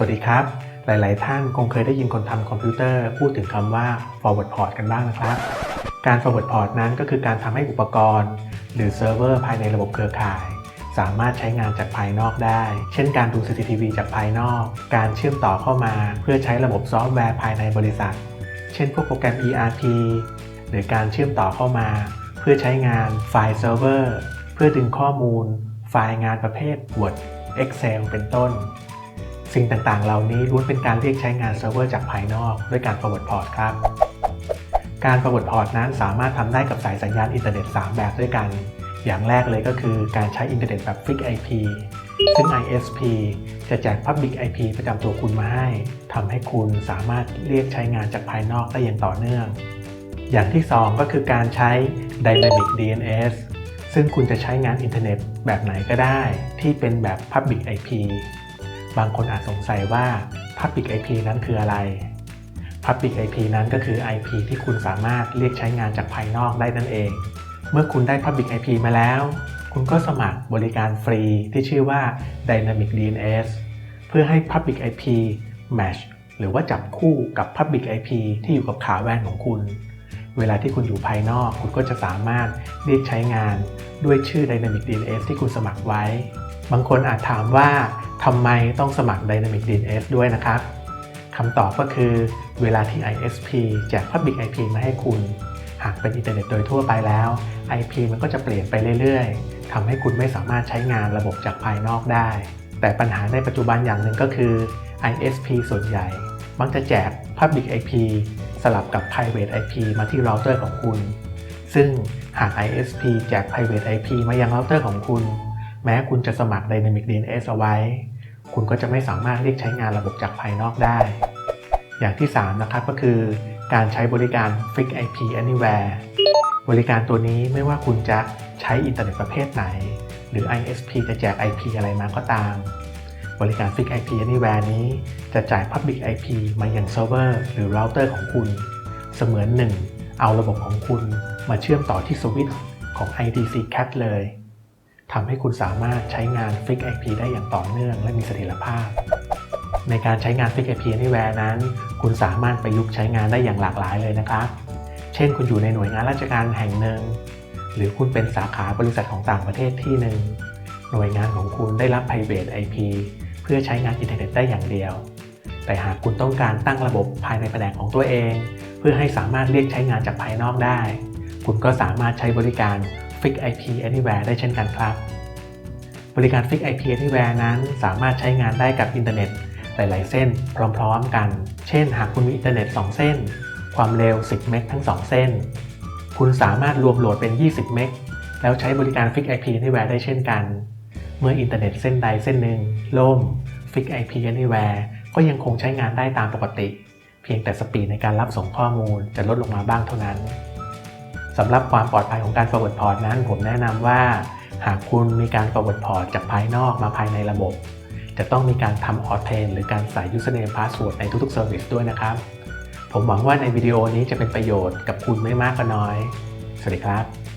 สวัสดีครับ หลาย ๆ ท่านคงเคยได้ยินคนทำคอมพิวเตอร์พูดถึงคำว่า forward port กันบ้างนะครับ การ forward port นั้นก็คือการทำให้อุปกรณ์ หรือเซิร์ฟเวอร์ภายในระบบเครือข่าย สามารถใช้งานจากภายนอกได้ เช่นการดู CCTV จากภายนอก การเชื่อมต่อเข้ามา เพื่อใช้ระบบซอฟต์แวร์ภายในบริษัท เช่นพวกโปรแกรม ERP หรือการเชื่อมต่อเข้ามา เพื่อใช้งานไฟล์เซิร์ฟเวอร์เพื่อดึงข้อมูล ไฟล์งานประเภท Word Excel เป็นต้น สิ่งต่างๆ เหล่านี้ล้วนเป็นการเรียกใช้งานเซิร์ฟเวอร์จากภายนอกด้วยการ forward port ครับ การ forward port นั้นสามารถทำได้กับสายสัญญาณอินเทอร์เน็ต 3 แบบด้วยกัน อย่างแรกเลยก็คือการใช้อินเทอร์เน็ตแบบ Fixed IP ซึ่ง ISP จะแจก Public IP ประจำตัวคุณมาให้ทำให้คุณสามารถเรียกใช้งานจากภายนอกได้อย่างต่อเนื่อง อย่างที่ 2 ก็คือการใช้ Dynamic DNS ซึ่งคุณจะใช้งานอินเทอร์เน็ตแบบไหนก็ได้ ที่เป็นแบบ Public IP บางคนอาจสงสัยว่า Public IP นั้นคืออะไร Public IP นั้นก็คือ IP ที่คุณสามารถเรียกใช้งานจากภายนอกได้นั่นเอง เมื่อคุณได้ Public IP มาแล้ว คุณก็สมัครบริการฟรีที่ชื่อว่า Dynamic DNS เพื่อให้ Public IP match หรือว่าจับคู่กับ Public IP ที่อยู่กับขาแว่นของคุณ เวลาที่คุณอยู่ภายนอก คุณก็จะสามารถเรียกใช้งานด้วยชื่อ Dynamic DNS ที่คุณสมัครไว้ บางคนอาจถามว่าทำไมต้องสมัคร Dynamic DNS ด้วยนะครับคำตอบก็คือเวลาที่ ISP แจก Public IP มาให้คุณ หากเป็นอินเทอร์เน็ตโดยทั่วไปแล้ว IP มันก็จะเปลี่ยนไปเรื่อยๆทำให้คุณไม่สามารถใช้งานระบบจากภายนอกได้ แต่ปัญหาในปัจจุบันอย่างหนึ่งก็คือ ISP ส่วนใหญ่ มักจะแจก Public IP สลับกับ Private IP มาที่เราเตอร์ของคุณ ซึ่งหาก ISP แจก Private IP มายังเราเตอร์ของคุณ แม้คุณจะสมัคร Dynamic DNS เอาไว้ คุณก็จะไม่สามารถเรียกใช้งานระบบจากภายนอกได้ อย่างที่ 3 นะครับก็คือ การใช้บริการ Fix IP Anywhere บริการตัวนี้ไม่ว่าคุณจะใช้อินเทอร์เน็ตประเภทไหน หรือ ISP จะแจก IP อะไรมาก็ตาม บริการ Fix IP Anywhere นี้จะจ่าย Public IP มาอยังเซิร์ฟเวอร์หรือเราเตอร์ของคุณ เสมือนหนึ่งเอาระบบของคุณมาเชื่อมต่อที่สวิตช์ของ IDC CAT เลย ทำให้คุณสามารถใช้งาน Fix IP ได้อย่างต่อเนื่องและมีเสถียรภาพ ในการใช้งาน Fix IP Anywhere นั้น คุณสามารถประยุกต์ใช้งานได้อย่างหลากหลายเลยนะครับ เช่น คุณอยู่ในหน่วยงานราชการแห่งหนึ่ง หรือคุณเป็นสาขาบริษัทของต่างประเทศที่หนึ่ง หน่วยงานของคุณได้รับ Private IP เพื่อใช้งานอินเทอร์เน็ตได้อย่างเดียว แต่หากคุณต้องการตั้งระบบภายในแผนกของตัวเอง เพื่อให้สามารถเรียกใช้งานจากภายนอกได้ คุณก็สามารถใช้บริการ Fix IP Anywhere ได้เช่นกันครับ บริการ Fix IP Anywhere นั้นสามารถใช้งานได้กับอินเทอร์เน็ตหลาย ๆ เส้นพร้อม ๆ กัน เช่น หากคุณมีอินเทอร์เน็ต 2 เส้น ความเร็ว 10 เมกทั้ง 2 เส้น คุณสามารถรวมโหลดเป็น 20 เมกแล้วใช้บริการ Fix IP Anywhere ได้เช่นกัน เมื่ออินเทอร์เน็ตเส้นใดเส้นหนึ่งล่ม Fix IP Anywhere ก็ยังคงใช้งานได้ตามปกติ เพียงแต่สปีดในการรับส่งข้อมูลจะลดลงมาบ้างเท่านั้น สำหรับความปลอดภัยของการ forward port นั้น ผมแนะนำว่า หากคุณมีการ forward port จากภายนอกมาภายในระบบ จะต้องมีการทำ authent หรือการใส่ username password ในทุกๆ service ด้วยนะครับ ผมหวังว่าในวิดีโอนี้จะเป็นประโยชน์กับคุณไม่มากก็น้อย สวัสดีครับ